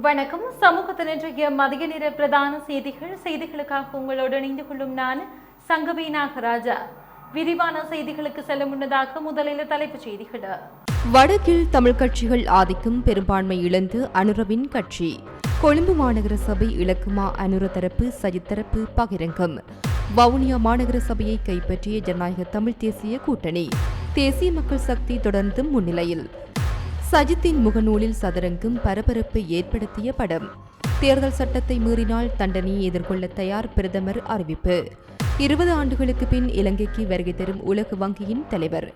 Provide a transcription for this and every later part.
வணக்கம். சமூகத்தின் இன்றைய மதிய நேர பிரதான செய்திகள். செய்திகளுக்காக உங்களோடு இணைந்து கொள்ளும் நான் சங்கவி நாகராஜா. விரிவான செய்திகளுக்கு செல்ல முன்னதாக முதலில் தலைப்புச் செய்திகள். வடக்கில் தமிழ் கட்சிகள் ஆதிக்கும் பெரும்பான்மை இழந்து அனுரவின் கட்சி. கொழும்பு மாநகர சபை இலக்குமா அனுர தரப்பு சஜித் தரப்பு பகிரங்கம். வவுனியா மாநகர சபையை கைப்பற்றிய ஜனநாயக தமிழ் தேசிய கூட்டணி. தேசிய மக்கள் சக்தி தொடர்ந்தும் முன்னிலையில். சஜித்தின் முகநூலில் சதுரங்கும் பரபரப்பை ஏற்படுத்திய படம். தேர்தல் சட்டத்தை மீறினால் தண்டனையை எதிர்கொள்ள தயார் பிரதமர் அறிவிப்பு. இருபது ஆண்டுகளுக்கு பின் இலங்கைக்கு வருகை தரும் உலக வங்கியின் தலைவர்.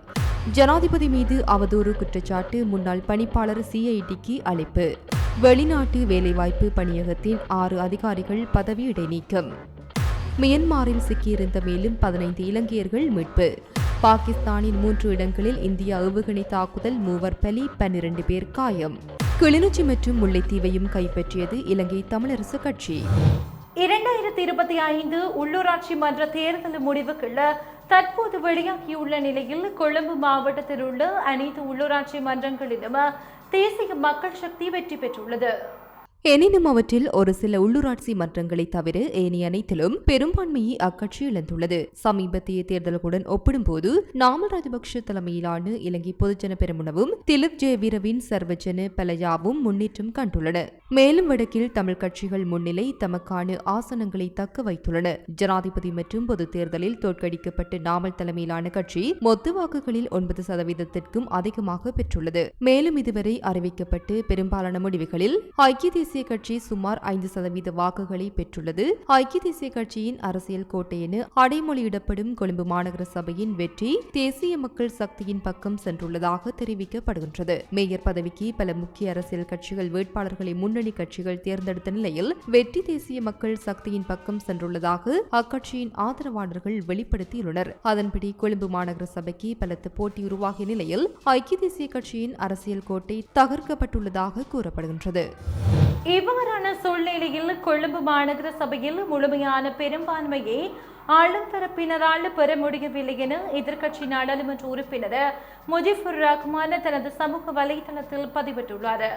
ஜனாதிபதி மீது அவதூறு குற்றச்சாட்டு முன்னாள் பணிப்பாளர் சிஐடிக்கு அழைப்பு. வெளிநாட்டு வேலைவாய்ப்பு பணியகத்தின் ஆறு அதிகாரிகள் பதவி இடைநீக்கம். மியன்மாரில் சிக்கியிருந்த மேலும் பதினைந்து இலங்கையர்கள் மீட்பு. பாகிஸ்தானின் மூன்று இடங்களில் இந்தியா ஏவுகணை தாக்குதல் மூவர் பலி பன்னிரண்டு பேர் காயம். கிளிநொச்சி மற்றும் முல்லைத்தீவையும் கைப்பற்றியது இலங்கை தமிழரசு கட்சி. இரண்டாயிரத்தி இருபத்தி ஐந்து உள்ளூராட்சி மன்ற தேர்தல் முடிவுகள் தற்போது வெளியாகியுள்ள நிலையில் கொழும்பு மாவட்டத்தில் உள்ள அனைத்து உள்ளூராட்சி மன்றங்களிலும் தேசிய மக்கள் சக்தி வெற்றி பெற்றுள்ளது. எனினும் அவற்றில் ஒரு சில உள்ளூராட்சி மன்றங்களை தவிர ஏனைய அனைத்திலும் பெரும்பான்மையை அக்கட்சி இழந்துள்ளது. சமீபத்திய தேர்தலுடன் ஒப்பிடும்போது நாமல் ராஜபக்ஷ தலைமையிலான இலங்கை பொதுஜன பெருமுனவும் திலிப் ஜெயவீரவின் சர்வஜன பலயாவும் முன்னேற்றம் கண்டுள்ளன. மேலும் வடக்கில் தமிழ் கட்சிகள் முன்னிலை தமக்கான ஆசனங்களை தக்க வைத்துள்ளன. ஜனாதிபதி மற்றும் பொது தேர்தலில் தோற்கடிக்கப்பட்ட நாமல் தலைமையிலான கட்சி மொத்த வாக்குகளில் ஒன்பது சதவீதத்திற்கும் அதிகமாக பெற்றுள்ளது. மேலும் இதுவரை அறிவிக்கப்பட்டு பெரும்பாலான முடிவுகளில் ஐக்கிய தேசிய கட்சி சுமார் ஐந்து சதவீத வாக்குகளை பெற்றுள்ளது. ஐக்கிய தேசிய கட்சியின் அரசியல் கோட்டை என அடைமொழியிடப்படும் கொழும்பு மாநகர சபையின் வெற்றி தேசிய மக்கள் சக்தியின் பக்கம் சென்றுள்ளதாக தெரிவிக்கப்படுகின்றது. மேயர் பதவிக்கு பல முக்கிய அரசியல் கட்சிகள் வேட்பாளர்களை முன்னணி கட்சிகள் தேர்ந்தெடுத்த நிலையில் வெற்றி தேசிய மக்கள் சக்தியின் பக்கம் சென்றுள்ளதாக அக்கட்சியின் ஆதரவாளர்கள் வெளிப்படுத்தியுள்ளனர். அதன்படி கொழும்பு மாநகர சபைக்கு பலத்த போட்டி உருவாகிய நிலையில் ஐக்கிய தேசிய கட்சியின் அரசியல் கோட்டை தகர்க்கப்பட்டுள்ளதாக கூறப்படுகின்றது. இவ்வாறான சூழ்நிலையில் கொழும்பு மாநகர சபையில் முழுமையான பெரும்பான்மையை ஆளும் தரப்பினரால் பெற முடியவில்லை என எதிர்க்கட்சி நாடாளுமன்ற உறுப்பினர் முஜிபுர் ரஹ்மான் தனது சமூக வலைதளத்தில் பதிவிட்டுள்ளார்.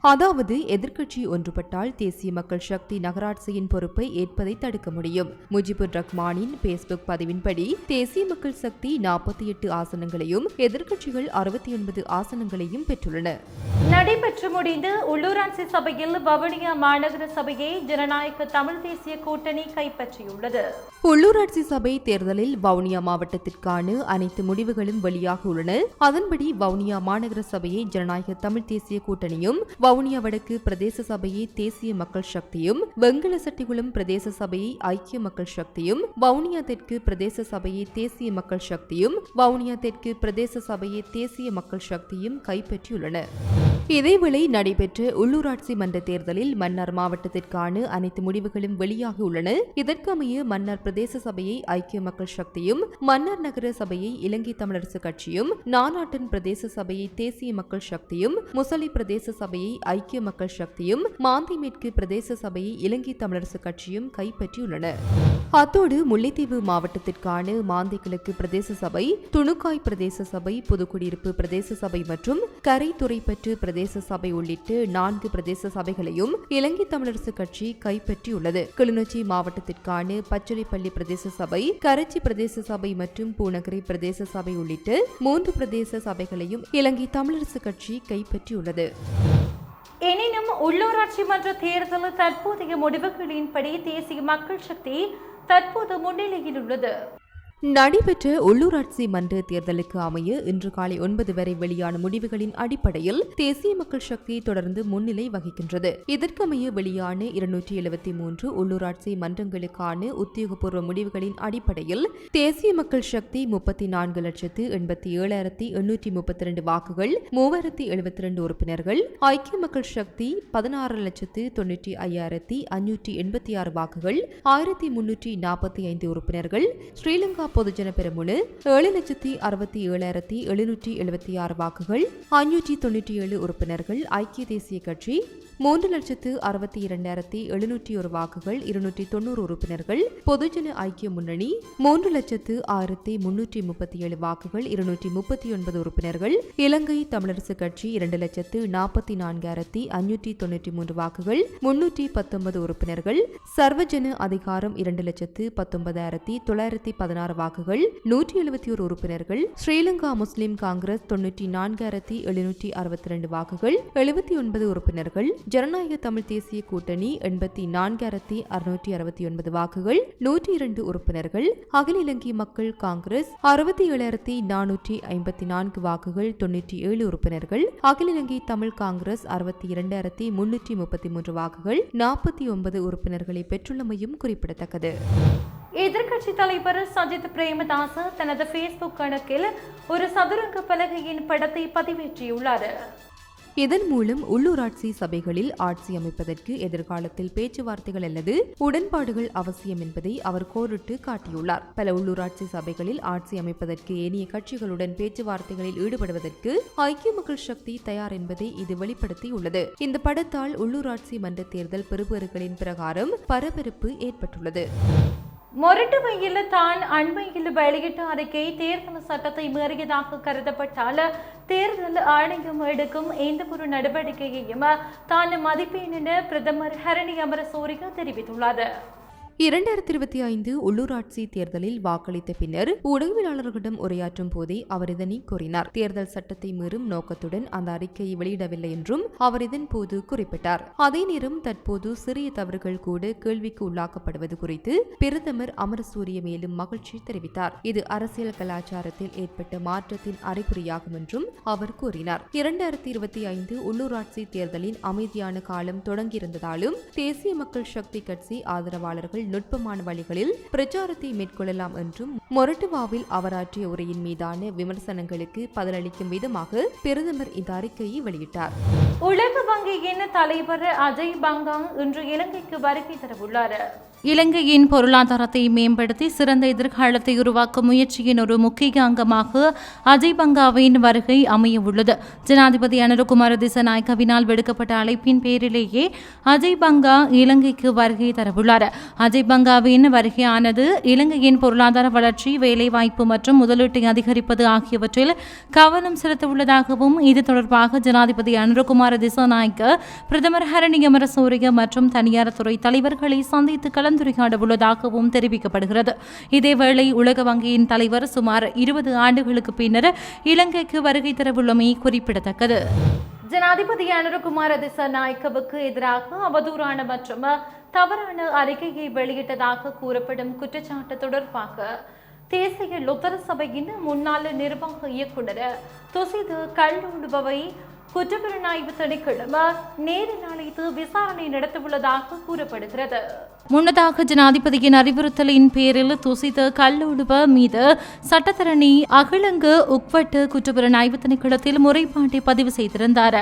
அதாவது எதிர்க்கட்சி ஒன்றுபட்டால் தேசிய மக்கள் சக்தி நகராட்சியின் பொறுப்பை ஏற்பதை தடுக்க முடியும். முஜிபுர் ரஹ்மானின் பேஸ்புக் பதிவின்படி தேசிய மக்கள் சக்தி நாற்பத்தி எட்டு ஆசனங்களையும் எதிர்க்கட்சிகள் அறுபத்தி ஒன்பது ஆசனங்களையும் பெற்றுள்ளன. நடைபெற்று முடிந்த உள்ளூராட்சி சபையில் வவுனியா மாநகர சபையை ஜனநாயக தமிழ் தேசிய கூட்டணி கைப்பற்றியுள்ளது. உள்ளூராட்சி சபை தேர்தலில் வவுனியா மாவட்டத்திற்கான அனைத்து முடிவுகளும் வெளியாக உள்ளன. அதன்படி வவுனியா மாநகர சபையை ஜனநாயக தமிழ் தேசிய கூட்டணியும் வவுனியா வடக்கு பிரதேச சபையை தேசிய மக்கள் சக்தியும் வெங்கலசட்டிகுளம் பிரதேச சபையை ஐக்கிய மக்கள் சக்தியும் வவுனியா தெற்கு பிரதேச சபையை தேசிய மக்கள் சக்தியும் வவுனியா தெற்கு பிரதேச சபையை தேசிய மக்கள் சக்தியும் கைப்பற்றியுள்ளன. இதேவேளை நடைபெற்ற உள்ளூராட்சி மன்ற தேர்தலில் மன்னார் மாவட்டத்திற்கான அனைத்து முடிவுகளும் வெளியாகியுள்ளன இதற்கமைய மன்னார் பிரதேச சபையை ஐக்கிய மக்கள் சக்தியும் மன்னார் நகர சபையை இலங்கை தமிழரசு கட்சியும் நானாட்டன் பிரதேச சபையை தேசிய மக்கள் சக்தியும் முசலி பிரதேச சபையை ஐக்கிய மக்கள் சக்தியும் மாந்தி மேற்கு பிரதேச சபையை இலங்கை தமிழரசு கட்சியும் கைப்பற்றியுள்ளன. அத்தோடு முல்லைத்தீவு மாவட்டத்திற்கான மாந்தி கிழக்கு பிரதேச சபை துணுக்காய் பிரதேச சபை புதுக்குடியிருப்பு பிரதேச சபை மற்றும் கரைத்துறைப்பற்று பிரதேச சபை உள்ளிட்ட நான்கு பிரதேச சபைகளையும் இலங்கை தமிழரசு கட்சி கைப்பற்றியுள்ளது. கிளிநொச்சி மாவட்டத்திற்கான பச்சிலைப்பள்ளி பிரதேச சபை கரைச்சி பிரதேச சபை மற்றும் பூநகரை பிரதேச சபை உள்ளிட்ட மூன்று பிரதேச சபைகளையும் இலங்கை தமிழரசு கட்சி கைப்பற்றியுள்ளது. எனினும் உள்ளூராட்சி மன்ற தேர்தல் தற்போதைய முடிவுகளின்படி தேசிய மக்கள் சக்தி தற்போது முன்னிலையில் உள்ளது. நடைபெற்ற உள்ளூராட்சி மன்ற தேர்தலுக்கு அமைய இன்று காலை ஒன்பது வரை வெளியான முடிவுகளின் அடிப்படையில் தேசிய மக்கள் சக்தி தொடர்ந்து முன்னிலை வகிக்கின்றது. இதற்கமைய வெளியான இருநூற்றி எழுபத்தி மூன்று உள்ளூராட்சி மன்றங்களுக்கான உத்தியோகபூர்வ முடிவுகளின் அடிப்படையில் தேசிய மக்கள் சக்தி முப்பத்தி நான்கு லட்சத்து எண்பத்தி ஏழாயிரத்தி எண்ணூற்றி முப்பத்தி இரண்டு வாக்குகள் மூவாயிரத்தி எழுபத்தி இரண்டு உறுப்பினர்கள் ஐக்கிய மக்கள் சக்தி பதினாறு லட்சத்து தொன்னூற்றி ஐயாயிரத்தி அஞ்சூற்றி எண்பத்தி ஆறு வாக்குகள் ஆயிரத்தி முன்னூற்றி நாற்பத்தி ஐந்து உறுப்பினர்கள் ஸ்ரீலங்கா பொதுஜன பெருமுழு ஏழு லட்சத்தி அறுபத்தி ஏழாயிரத்தி எழுநூற்றி எழுபத்தி ஆறு வாக்குகள் அஞ்சூற்றி தொன்னூற்றி ஏழு உறுப்பினர்கள் ஐக்கிய தேசிய கட்சி மூன்று லட்சத்து அறுபத்தி இரண்டாயிரத்தி எழுநூற்றி ஒரு வாக்குகள் இருநூற்றி தொண்ணூறு உறுப்பினர்கள். பொதுஜன ஐக்கிய முன்னணி மூன்று லட்சத்து ஆயிரத்தி முன்னூற்றி முப்பத்தி ஏழு வாக்குகள் இருநூற்றி முப்பத்தி ஒன்பது உறுப்பினர்கள். இலங்கை தமிழரசு கட்சி இரண்டு லட்சத்து நாற்பத்தி நான்காயிரத்தி அஞ்சூற்றி தொன்னூற்றி மூன்று வாக்குகள் முன்னூற்றி பத்தொன்பது உறுப்பினர்கள். சர்வஜன அதிகாரம் இரண்டு லட்சத்து பத்தொன்பதாயிரத்தி தொள்ளாயிரத்தி பதினாறு வாக்குகள் நூற்றி எழுபத்தி ஒரு உறுப்பினர்கள். ஸ்ரீலங்கா முஸ்லிம் காங்கிரஸ் தொன்னூற்றி நான்காயிரத்தி எழுநூற்றி அறுபத்தி ரெண்டு வாக்குகள் எழுபத்தி ஒன்பது உறுப்பினர்கள். ஜனநாயக தமிழ் தேசிய கூட்டணி எண்பத்தி நான்காயிரத்தி அறுநூற்றி அறுபத்தி ஒன்பது வாக்குகள் நூற்றி இரண்டு உறுப்பினர்கள் அகில இலங்கை மக்கள் காங்கிரஸ் அறுபத்தி ஏழாயிரத்தி நானூற்றி ஐம்பத்தி நான்கு வாக்குகள் தொன்னூற்றி ஏழு உறுப்பினர்கள் அகில இலங்கை தமிழ் காங்கிரஸ் அறுபத்தி இரண்டாயிரத்தி முன்னூற்றி முப்பத்தி மூன்று வாக்குகள் நாற்பத்தி ஒன்பது உறுப்பினர்களை பெற்றுள்ளமையும் குறிப்பிடத்தக்கது. எதிர்க்கட்சி தலைவர் சஜித் பிரேமதாச தனது பேஸ்புக் கணக்கில் ஒரு சதுரங்க பலகையின் படத்தை பதிவேற்றியுள்ளார். இதன் மூலம் உள்ளூராட்சி சபைகளில் ஆட்சி அமைப்பதற்கு எதிர்காலத்தில் பேச்சுவார்த்தைகள் அல்லது உடன்பாடுகள் அவசியம் என்பதை அவர் கோரிட்டு காட்டியுள்ளார். பல உள்ளூராட்சி சபைகளில் ஆட்சி அமைப்பதற்கு ஏனைய கட்சிகளுடன் பேச்சுவார்த்தைகளில் ஈடுபடுவதற்கு ஐக்கிய மக்கள் சக்தி தயார் என்பதை இது வெளிப்படுத்தியுள்ளது. இந்த படத்தால் உள்ளூராட்சி மன்ற தேர்தல் பெறுபேறுகளின் பிரகாரம் பரபரப்பு ஏற்பட்டுள்ளது. மொரட்டுவையில் தான் அண்மையில் வெளியிட்ட அறிக்கை தேர்தல் சட்டத்தை மீறியதாக கருதப்பட்டால் தேர்தல் ஆணையம் எடுக்கும் எந்த ஒரு நடவடிக்கையையும் தான் மதிப்பேன் என பிரதமர் ஹரணி அமரசூரிய தெரிவித்துள்ளார். இரண்டாயிரத்தி இருபத்தி ஐந்து உள்ளூராட்சி தேர்தலில் வாக்களித்த பின்னர் ஊடகவியலாளர்களிடம் உரையாற்றும் போதே அவர் இதனை கூறினார். தேர்தல் சட்டத்தை மீறும் நோக்கத்துடன் அந்த அறிக்கையை வெளியிடவில்லை என்றும் அவர் இதன் போது குறிப்பிட்டார். அதே நேரம் தற்போது சிறிய தவறுகள் கூட கேள்விக்கு உள்ளாக்கப்படுவது குறித்து பிரதமர் அமரசூரிய மேலும் மகிழ்ச்சி தெரிவித்தார். இது அரசியல் கலாச்சாரத்தில் ஏற்பட்ட மாற்றத்தின் அறிகுறியாகும் என்றும் அவர் கூறினார். இரண்டாயிரத்தி இருபத்தி ஐந்து உள்ளூராட்சி தேர்தலின் அமைதியான காலம் தொடங்கியிருந்ததாலும் தேசிய மக்கள் சக்தி கட்சி ஆதரவாளர்கள் நுட்பமான வழிகளில் பிரச்சாரத்தை மேற்கொள்ளலாம் என்றும் மொரட்டுவாவில் அவராற்றிய உரையின் மீதான விமர்சனங்களுக்கு பதிலளிக்கும் விதமாக பிரதமர் இந்த அறிக்கையை வெளியிட்டார். உலக வங்கியின் தலைவர் அஜய் பங்கா இன்று இலங்கைக்கு வருகை தரவுள்ளார். இலங்கையின் பொருளாதாரத்தை மேம்படுத்தி சிறந்த எதிர்காலத்தை உருவாக்கும் முயற்சியின் ஒரு முக்கிய அங்கமாக அஜய் பங்காவின் வருகை அமைய உள்ளது ஜனாதிபதி அனுரகுமார திசநாயக்கவினால் விடுக்கப்பட்ட அழைப்பின் பேரிலேயே அஜய் பங்கா இலங்கைக்கு வருகை தரவுள்ளார். அஜய் பங்காவின் வருகையானது இலங்கையின் பொருளாதார வளர்ச்சி வேலைவாய்ப்பு மற்றும் முதலீட்டை அதிகரிப்பது ஆகியவற்றில் கவனம் செலுத்த உள்ளதாகவும் இது தொடர்பாக ஜனாதிபதி அனுரகுமார திசநாயக்க பிரதமர் ஹரணி அமரசூரிய மற்றும் தனியார் துறை தலைவர்களை சந்தித்து கலந்துரையாட உள்ளதாகவும் தெரிவிக்கப்படுகிறது. இதேவேளை உலக வங்கியின் தலைவர் சுமார் இருபது ஆண்டுகளுக்கு பின்னர் இலங்கைக்கு வருகை தரவுள்ளமை குறிப்பிடத்தக்கது. ஜனாதிபதி அனுரகுமார திசநாயக்கவுக்கு எதிராக அவதூறான மற்றும் தவறான அறிக்கையை வெளியிட்டதாக கூறப்படும் குற்றச்சாட்டு தொடர்பாக தேசிய லுத்தர சபையின் முன்னாள் நிர்வாக இயக்குநர் துசிது கல்லூடுபவை குற்றப்புலனாய்வு திணைக்களம் நேரில் அழைத்து விசாரணை நடத்தவுள்ளதாக கூறப்படுகிறது. முன்னதாக ஜனாதிபதியின் அறிவுறுத்தலின் பேரில் துசித கல்லூடுப மீது சட்டத்தரணி அகிலங்கு உட்பட்டு குற்றப்புலனாய்வு திணைக்களத்தில் முறைப்பாட்டை பதிவு செய்திருந்தார்.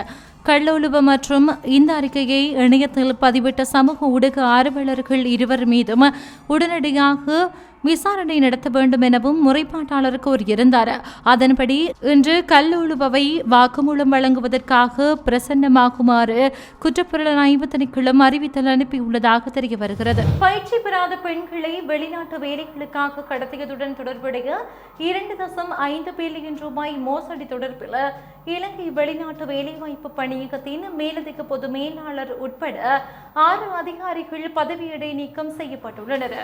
கள்ளொழுவ மற்றும் இந்த அறிக்கையை இணையத்தில் பதிவிட்ட சமூக ஊடக ஆர்வலர்கள் இருவர் மீதும் உடனடியாக விசாரணை நடத்த வேண்டும் எனவும் முறைப்பாட்டாளர் கோரியிருந்தார் அதன்படி இன்று கல்லூழுபவை வாக்குமூலம் வழங்குவதற்காக பிரசன்னமாகுமாறு குற்றப்புலனாய்வு திணைக்களம் அறிவித்தல் அனுப்பியுள்ளதாக தெரிய வருகிறது. பயிற்சி பெறாத பெண்களை வெளிநாட்டு வேலைகளுக்காக கடத்தியதுடன் தொடர்புடைய இரண்டு தசம் ஐந்து பில்லியன் ரூபாய் மோசடி தொடர்பில் இலங்கை வெளிநாட்டு வேலைவாய்ப்பு பணியகத்தின் மேலதிக பொது மேலாளர் உட்பட ஆறு அதிகாரிகள் பதவியிடை நீக்கம் செய்யப்பட்டுள்ளனர்.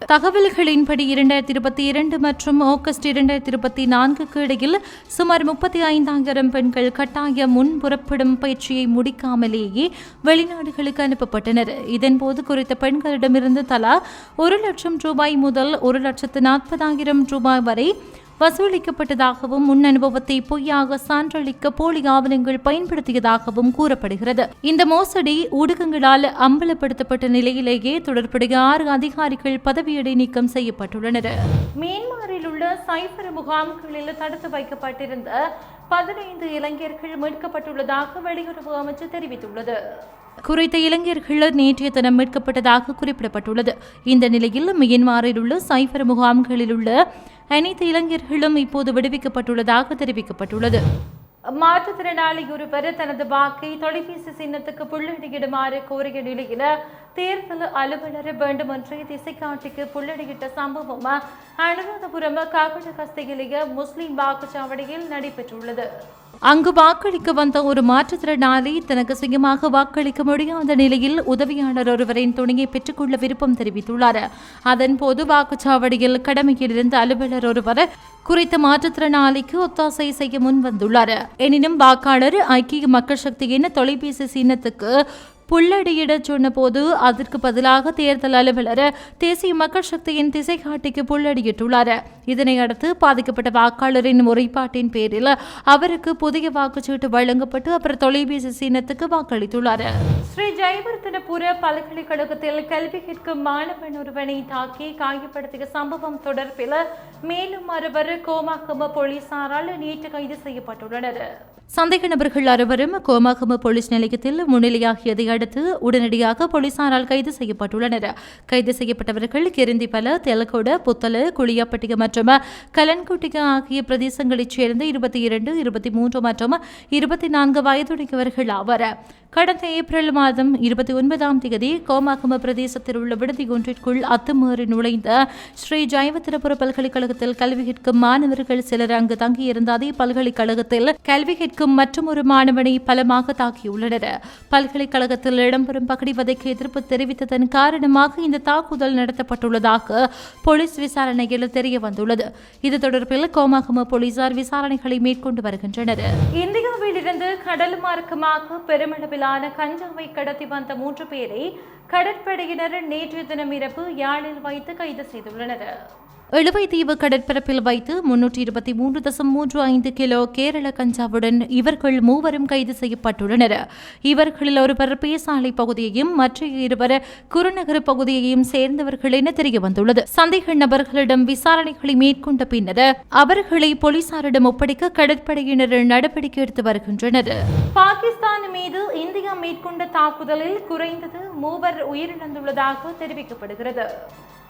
தகவல்களின்படி இரண்டாயிரத்தி இருபத்தி இரண்டு மற்றும் ஆகஸ்ட் இரண்டாயிரத்தி இருபத்தி நான்குக்கு இடையில் சுமார் முப்பத்தி ஐந்தாயிரம் பெண்கள் கட்டாய முன் புறப்படும் பயிற்சியை முடிக்காமலேயே வெளிநாடுகளுக்கு அனுப்பப்பட்டனர். இதன்போது குறித்த பெண்களிடமிருந்து தலா ஒரு லட்சம் ரூபாய் முதல் ஒரு லட்சத்து நாற்பதாயிரம் ரூபாய் வரை வசூலிக்கப்பட்டதாகவும் முன் அனுபவத்தை பொய்யாக சான்றளிக்க போலி ஆவணங்கள் பயன்படுத்தியதாகவும் கூறப்படுகிறது. இந்த மோசடி ஊடகங்களால் அம்பலப்படுத்தப்பட்ட நிலையிலேயே தொடர்புடைய ஆறு அதிகாரிகள் பதவியிடை நீக்கம் செய்யப்பட்டுள்ளனர். மியான்மரில் உள்ள சைபர் முகாம்களில் தடுத்து வைக்கப்பட்டிருந்த பதினைந்து இளைஞர்கள் மீட்கப்பட்டுள்ளதாக வெளியுறவு அமைச்சு தெரிவித்துள்ளது. குறித்த இளைஞர்கள் நேற்றைய தினம் மீட்கப்பட்டதாக குறிப்பிடப்பட்டுள்ளது. இந்த நிலையில் மியன்மாரில் உள்ள சைபர் முகாம்களில் உள்ள அனைத்து இளைஞர்களும் இப்போது விடுவிக்கப்பட்டுள்ளதாக தெரிவிக்கப்பட்டுள்ளது. மாற்றுத்திறனாளி ஒருவர் தனது வாக்கை தொலைபேசி சின்னத்துக்கு புள்ளடியிடுமாறு கோரிய நிலையில் தேர்தல் அலுவலர் வேண்டும் என்று திசைக்காட்டிக்கு புள்ளடியிட்ட சம்பவம் அனுராதபுரம் காக்கட கஸ்தியிலேயே முஸ்லிம் வாக்குச்சாவடியில் நடைபெற்றுள்ளது. அங்கு வாக்களிக்க வந்த ஒரு மாற்றுத்திறனாளி தனக்கு சுயமாக வாக்களிக்க முடியாத நிலையில் உதவியாளர் ஒருவரின் துணையை பெற்றுக்கொள்ள விருப்பம் தெரிவித்துள்ளார். அதன்போது வாக்குச்சாவடியில் கடமையில் இருந்த அலுவலர் ஒருவர் குறித்த மாற்றுத்திறனாளிக்கு ஒத்தாசை செய்ய முன் வந்துள்ளார் எனினும் வாக்காளர் ஐக்கிய மக்கள் சக்தியின் தொலைபேசி சின்னத்துக்கு புள்ளடியிடச் சொன்னபோது அதற்கு பதிலாக தேர்தல் அலுவலர் தேசிய மக்கள் சக்தியின் திசைகாட்டிக்கு புல்லடியிட்டுள்ளார். இதனை அடுத்து பாதிக்கப்பட்ட வாக்காளரின் முறைப்பாட்டின் பேரில் அவருக்கு புதிய வாக்குச்சீட்டு வழங்கப்பட்டு அவர் தொலைபேசி சின்னத்துக்கு வாக்களித்துள்ளார். ஸ்ரீ ஜெயவர்தனபுர பல்கலைக்கழகத்தில் கல்வி கேட்கும் மாணவன் ஒருவனை தாக்கி காயப்படுத்திய சம்பவம் தொடர்பில் மேலும் அறுவர் கோமாகம போலீசாரால் நேற்று கைது செய்யப்பட்டுள்ளனர். சந்தேக நபர்கள் அறுவரும் கோமாகம போலீஸ் நிலையத்தில் முன்னிலையாகியதை அடுத்து உடனடியாக போலீசாரால் கைது செய்யப்பட்டுள்ளனர். கைது செய்யப்பட்டவர்கள் கிருந்திபல தெலக்கோட புத்தல குளியாப்பட்டிக மற்றும் கலன்குட்டிக ஆகிய பிரதேசங்களைச் சேர்ந்த இருபத்தி இரண்டு இருபத்தி மூன்று மற்றும் இருபத்தி நான்கு வயதுடையவர்கள் ஆவர். கடந்த ஏப்ரல் மாதம் இருபத்தி ஒன்பதாம் தேதி கோமாகம பிரதேசத்தில் உள்ள விடுதி ஒன்றிற்குள் அத்துமீறி நுழைந்த ஸ்ரீ ஜெயவத்திரபுர பல்கலைக்கழகத்தில் கல்வி கேட்கும் மாணவர்கள் சிலர் அங்கு தங்கியிருந்த அதே பல்கலைக்கழகத்தில் கல்வி கேட்கும் மற்றும் ஒரு மாணவனை பலமாக தாக்கியுள்ளனர். பல்கலைக்கழகத்தில் இடம்பெறும் பகடிவதைக்கு எதிர்ப்பு தெரிவித்ததன் காரணமாக இந்த தாக்குதல் நடத்தப்பட்டுள்ளதாக போலீஸ் விசாரணையில் தெரிய வந்துள்ளது இது தொடர்பில் கோமாகம போலீசார் விசாரணைகளை மேற்கொண்டு வருகின்றனர். இந்தியாவில் இருந்து கடல் மார்க்கமாக பெருமளவிலான கஞ்சாவை கடத்தி வந்த மூன்று பேரை கடற்படையினர் நேற்று தினம் இரவு யாழில் வைத்து கைது செய்துள்ளனர். இழுவைத்தீவு கடற்பரப்பில் வைத்து முன்னூற்றி இருபத்தி மூன்று தசம் மூன்று ஐந்து கிலோ கேரள கஞ்சாவுடன் இவர்கள் மூவரும் கைது செய்யப்பட்டுள்ளனர். இவர்களில் ஒருவர் பேசாலை பகுதியையும் மற்ற இருவர் குருநகர் பகுதியையும் சேர்ந்தவர்கள் என தெரிய வந்துள்ளது சந்தேக நபர்களிடம் விசாரணைகளை மேற்கொண்ட பின்னர் அவர்களை போலீசாரிடம் ஒப்படைக்க கடற்படையினர் நடவடிக்கை எடுத்து வருகின்றனர். பாகிஸ்தான் மீது இந்தியா மேற்கொண்ட தாக்குதலில் குறைந்தது மூவர் உயிரிழந்துள்ளதாக தெரிவிக்கப்படுகிறது.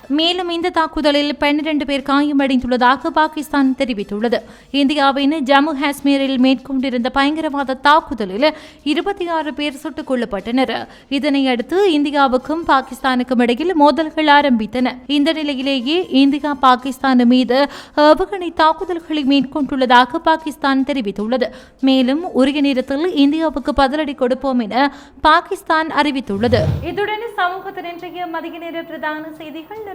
மேலும் இந்த தாக்குதலில் பன்னிரண்டு பேர் காயமடைந்துள்ளதாக பாகிஸ்தான் தெரிவித்துள்ளது. இந்தியாவின் ஜம்மு காஷ்மீரில் மேற்கொண்டிருந்த பயங்கரவாத தாக்குதலில் இருபத்தி ஆறு பேர் சுட்டுக் கொல்லப்பட்டனர். இதனையடுத்து இந்தியாவுக்கும் பாகிஸ்தானுக்கும் இடையில் மோதல்கள் ஆரம்பித்தன. இந்த நிலையிலேயே இந்தியா பாகிஸ்தான் மீது ஏவுகணை தாக்குதல்களை மேற்கொண்டுள்ளதாக பாகிஸ்தான் தெரிவித்துள்ளது. மேலும் உரிய நேரத்தில் இந்தியாவுக்கு பதிலடி கொடுப்போம் என பாகிஸ்தான் அறிவித்துள்ளது. இதுடன் சமூகத்தின் இன்றைய மதிய நேர பிரதான செய்திகள்